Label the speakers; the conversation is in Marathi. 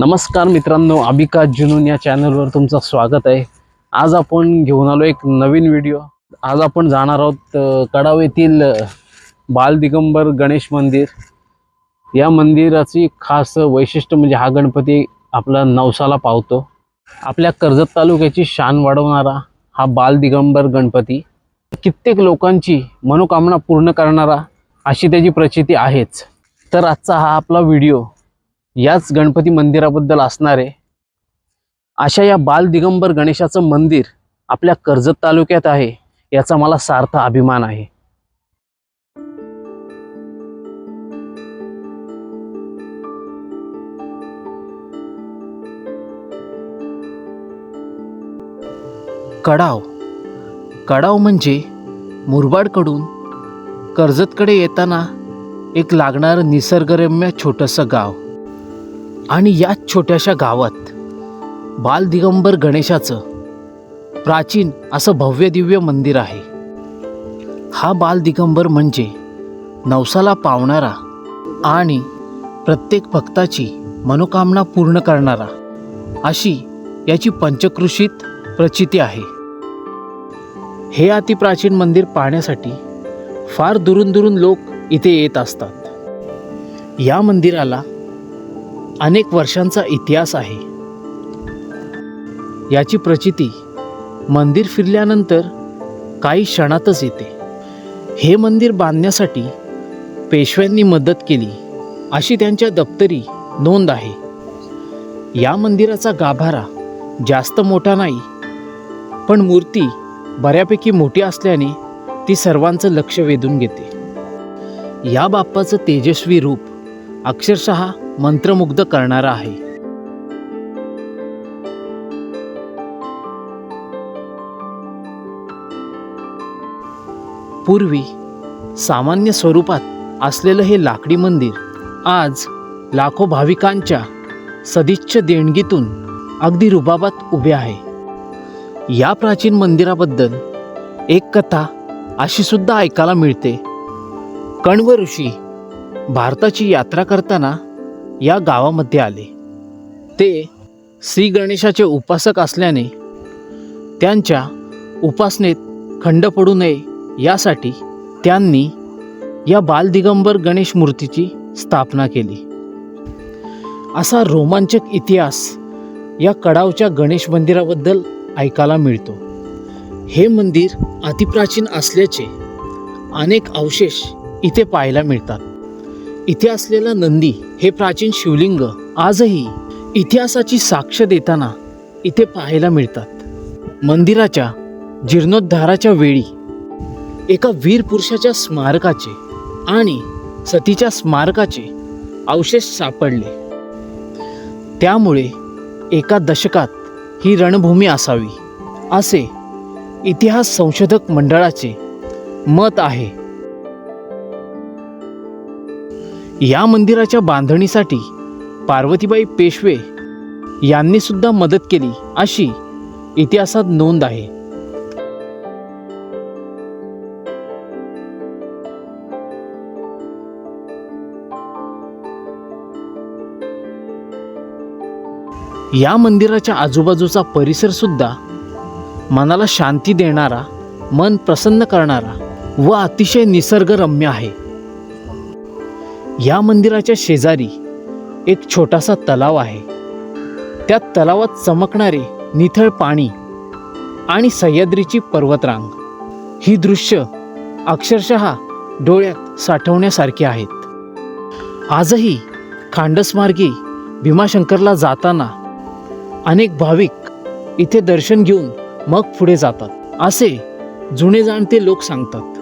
Speaker 1: नमस्कार मित्रांनो अबिका जुनून या चॅनलवर तुमचं स्वागत आहे. आज आपण घेऊन आलो एक नवीन व्हिडिओ. आज आपण जाणार आहोत कडाव येथील बाल दिगंबर गणेश मंदिर. या मंदिराची खास वैशिष्ट्य म्हणजे हा गणपती आपला नवसाला पावतो. आपल्या कर्जत तालुक्याची शान वाढवणारा हा बाल दिगंबर गणपती कित्येक लोकांची मनोकामना पूर्ण करणारा अशी त्याची प्रचिती आहेच. तर आजचा हा आपला व्हिडिओ याच गणपती मंदिराबद्दल असणारे अशा या बाल दिगंबर गणेशाचं मंदिर आपल्या कर्जत तालुक्यात आहे याचा मला सार्थ अभिमान आहे. कडाव. कडाव म्हणजे मुरबाडकडून कर्जतकडे येताना एक लागणारं निसर्गरम्य छोटंसं गाव. आणि याच छोट्याशा गावात बाल दिगंबर गणेशाचं प्राचीन असं भव्य दिव्य मंदिर आहे. हा बाल दिगंबर म्हणजे नवसाला पावणारा आणि प्रत्येक भक्ताची मनोकामना पूर्ण करणारा अशी याची पंचकृषीत प्रचिती आहे. हे अतिप्राचीन मंदिर पाहण्यासाठी फार दुरून दुरून लोक इथे येत असतात. या मंदिराला अनेक वर्षांचा इतिहास आहे. याची प्रचिती मंदिर फिरल्यानंतर काही क्षणातच येते. हे मंदिर बांधण्यासाठी पेशव्यांनी मदत केली अशी त्यांच्या दप्तरी नोंद आहे. या मंदिराचा गाभारा जास्त मोठा नाही पण मूर्ती बऱ्यापैकी मोठी असल्याने ती सर्वांचं लक्ष वेधून घेते. या बाप्पाचं तेजस्वी रूप अक्षरशः मंत्रमुग्ध करणारा आहे. पूर्वी सामान्य स्वरूपात असलेलं हे लाकडी मंदिर आज लाखो भाविकांच्या सदिच्छ देणगीतून अगदी रुबाबात उभे आहे. या प्राचीन मंदिराबद्दल एक कथा अशी सुद्धा ऐकायला मिळते. कण्व ऋषी भारताची यात्रा करताना या गावामध्ये आले. ते श्री गणेशाचे उपासक असल्याने त्यांच्या उपासनेत खंड पडू नये यासाठी त्यांनी या बालदिगंबर गणेश मूर्तीची स्थापना केली. असा रोमांचक इतिहास या कडावच्या गणेश मंदिराबद्दल ऐकायला मिळतो. हे मंदिर अतिप्राचीन असल्याचे अनेक अवशेष इथे पाहायला मिळतात. इथे असलेला नंदी हे प्राचीन शिवलिंग आजही इतिहासाची साक्ष देताना इथे पाहायला मिळतात. मंदिराच्या जीर्णोद्धाराच्या वेळी एका वीर पुरुषाच्या स्मारकाचे आणि सतीच्या स्मारकाचे अवशेष सापडले. त्यामुळे एका दशकात ही रणभूमी असावी असे इतिहास संशोधक मंडळाचे मत आहे. या मंदिराच्या बांधणीसाठी पार्वतीबाई पेशवे यांनी सुद्धा मदत केली अशी इतिहासात नोंद आहे. या मंदिराच्या आजूबाजूचा परिसर सुद्धा मनाला शांती देणारा मन प्रसन्न करणारा व अतिशय निसर्गरम्य आहे. या मंदिराच्या शेजारी एक छोटासा तलाव आहे. त्या तलावात चमकणारे निथळ पाणी आणि सह्याद्रीची पर्वतरांग. ही दृश्य अक्षरशः डोळ्यात साठवण्यासारखी आहेत. आजही खांडसमार्गी भीमाशंकरला जाताना अनेक भाविक इथे दर्शन घेऊन मग पुढे जातात. असे जुने जाणते लोक सांगतात.